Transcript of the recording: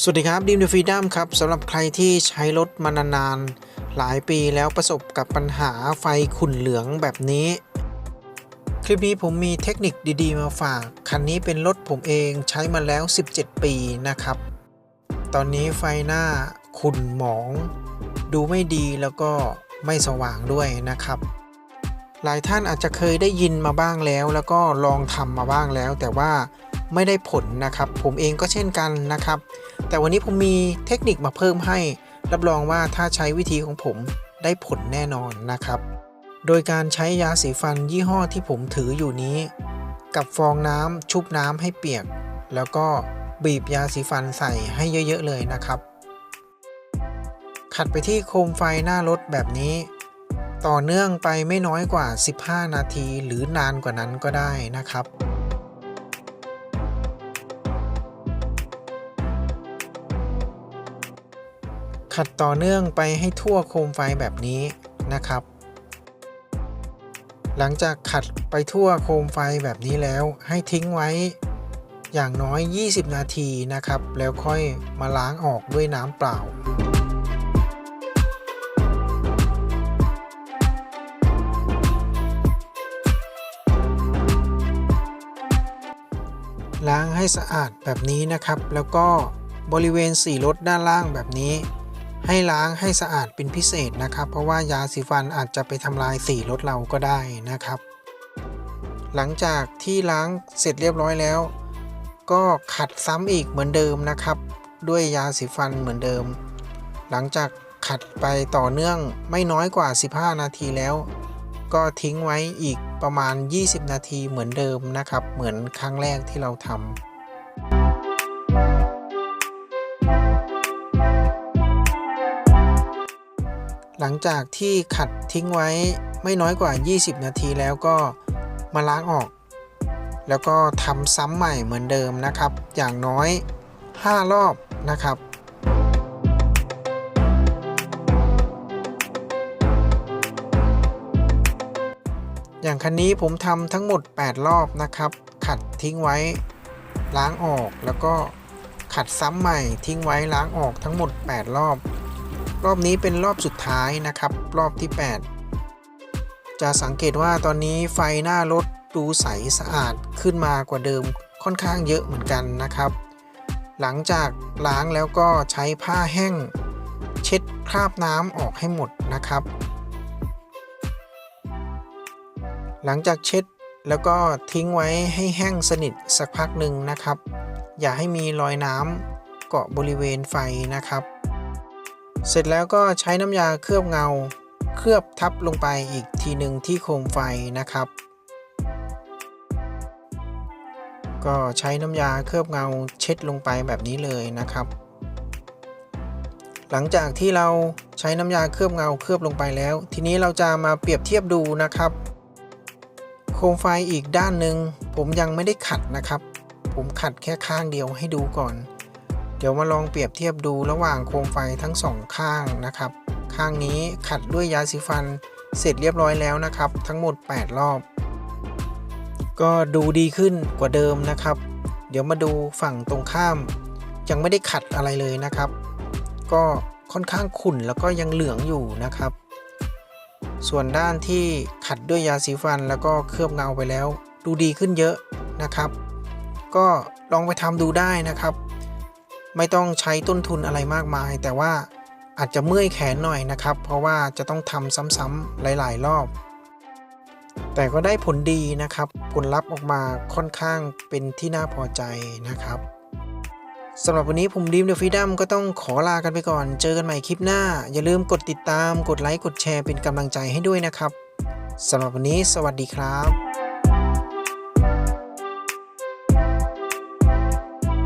สวัสดีครับดีมเดฟรีดัมครับสำหรับใครที่ใช้รถมานานๆ หลายปีแล้วประสบกับปัญหาไฟขุ่นเหลืองแบบนี้ คลิปนี้ผมมีเทคนิคดีๆ มาฝาก คันนี้เป็นรถผมเองใช้มาแล้ว 17 ปีนะครับ ตอนนี้ไฟหน้าขุ่นหมอง ดูไม่ดีแล้วก็ไม่สว่างด้วยนะครับ หลายท่านอาจจะเคยได้ยินมาบ้างแล้ว แล้วก็ลองทำมาบ้างแล้ว แต่ว่าไม่ได้ผลนะครับ ผมเองก็เช่นกันนะครับ แต่วันนี้ผมมีเทคนิคมาเพิ่มให้ รับรองว่าถ้าใช้วิธีของผมได้ผลแน่นอนนะครับ โดยการใช้ยาสีฟันยี่ห้อที่ผมถืออยู่นี้ กับฟองน้ำชุบน้ำให้เปียก แล้วก็บีบยาสีฟันใส่ให้เยอะ ๆ เลยนะครับ ขัดไปที่โคมไฟหน้ารถแบบนี้ ต่อเนื่องไปไม่น้อยกว่า 15 นาทีหรือนานกว่านั้นก็ได้นะครับ ขัดต่อเนื่องไปให้ทั่วโคมไฟแบบนี้นะครับ หลังจากขัดไปทั่วโคมไฟแบบนี้แล้วให้ทิ้งไว้อย่างน้อย 20 นาทีนะครับ แล้วค่อยมาล้างออกด้วยน้ำเปล่า ล้างให้สะอาดแบบนี้นะครับ แล้วก็บริเวณสีรถด้านล่างแบบนี้ ให้ล้างให้สะอาดเป็นพิเศษนะครับ เพราะว่ายาสีฟันอาจจะไปทำลายสีรถเราก็ได้นะครับ หลังจากที่ล้างเสร็จเรียบร้อยแล้ว ก็ขัดซ้ำอีกเหมือนเดิมนะครับ ด้วยยาสีฟันเหมือนเดิม หลังจากขัดไปต่อเนื่องไม่น้อยกว่า 15 นาทีแล้ว ก็ทิ้งไว้อีกประมาณ 20 นาทีเหมือนเดิมนะครับ เหมือนครั้งแรกที่เราทำ หลังจากที่ขัดทิ้งไว้ไม่น้อยกว่า 20 นาทีแล้วก็มาล้างออก แล้วก็ทำซ้ำใหม่เหมือนเดิมนะครับ อย่างน้อย 5 รอบนะครับอย่างคันนี้ผมทำทั้งหมด 8 รอบนะครับ ขัดทิ้งไว้ ล้างออกแล้วก็ขัดซ้ำใหม่ทิ้งไว้ล้างออกทั้งหมด 8 รอบ รอบนี้เป็นรอบสุดท้ายนะครับ รอบที่ 8 จะสังเกตว่าตอนนี้ไฟหน้ารถดูใสสะอาดขึ้นมากว่าเดิมค่อนข้างเยอะเหมือนกันนะครับ หลังจากล้างแล้วก็ใช้ผ้าแห้ง เช็ดคราบน้ำออกให้หมดนะครับ หลังจากเช็ดแล้วก็ทิ้งไว้ให้แห้งสนิทสักพักหนึ่งนะครับ อย่าให้มีรอยน้ำเกาะบริเวณไฟนะครับ เสร็จแล้วก็ใช้น้ำยาเคลือบเงา เคลือบทับลงไปอีกทีหนึ่งที่โคมไฟนะครับ ก็ใช้น้ำยาเคลือบเงาเช็ดลงไปแบบนี้เลยนะครับ หลังจากที่เราใช้น้ำยาเคลือบเงาเคลือบลงไปแล้ว ทีนี้เราจะมาเปรียบเทียบดูนะครับ โคมไฟอีกด้านหนึ่งผมยังไม่ได้ขัดนะครับ ผมขัดแค่ข้างเดียวให้ดูก่อน เดี๋ยวมาลองเปรียบเทียบดูระหว่างโคมไฟทั้งสองข้างนะครับ ข้างนี้ขัดด้วยยาสีฟันเสร็จเรียบร้อยแล้วนะครับ ทั้งหมด 8 รอบ ก็ดูดีขึ้นกว่าเดิมนะครับ เดี๋ยวมาดูฝั่งตรงข้าม ยังไม่ได้ขัดอะไรเลยนะครับ ก็ค่อนข้างขุ่นแล้วก็ยังเหลืองอยู่นะครับ ส่วนด้านที่ขัดด้วยยาสีฟันแล้วก็เคลือบเงาไปแล้ว ดูดีขึ้นเยอะนะครับ ก็ลองไปทำดูได้นะครับ ไม่ต้องใช้ต้นทุนอะไรมากมาย แต่ว่าอาจจะเมื่อยแขนหน่อยนะครับ เพราะว่าจะต้องทำซ้ำๆหลาย ๆ รอบ แต่ก็ได้ผลดีนะครับ ผลลัพธ์ออกมาค่อนข้างเป็นที่น่าพอใจนะครับสำหรับวันนี้ผมดีมเดอะฟรีดัมก็ต้องขอลากันไปก่อน เจอกันใหม่คลิปหน้า อย่าลืมกดติดตาม กดไลค์ กดแชร์เป็นกำลังใจให้ด้วยนะครับสำหรับวันนี้ สวัสดีครับ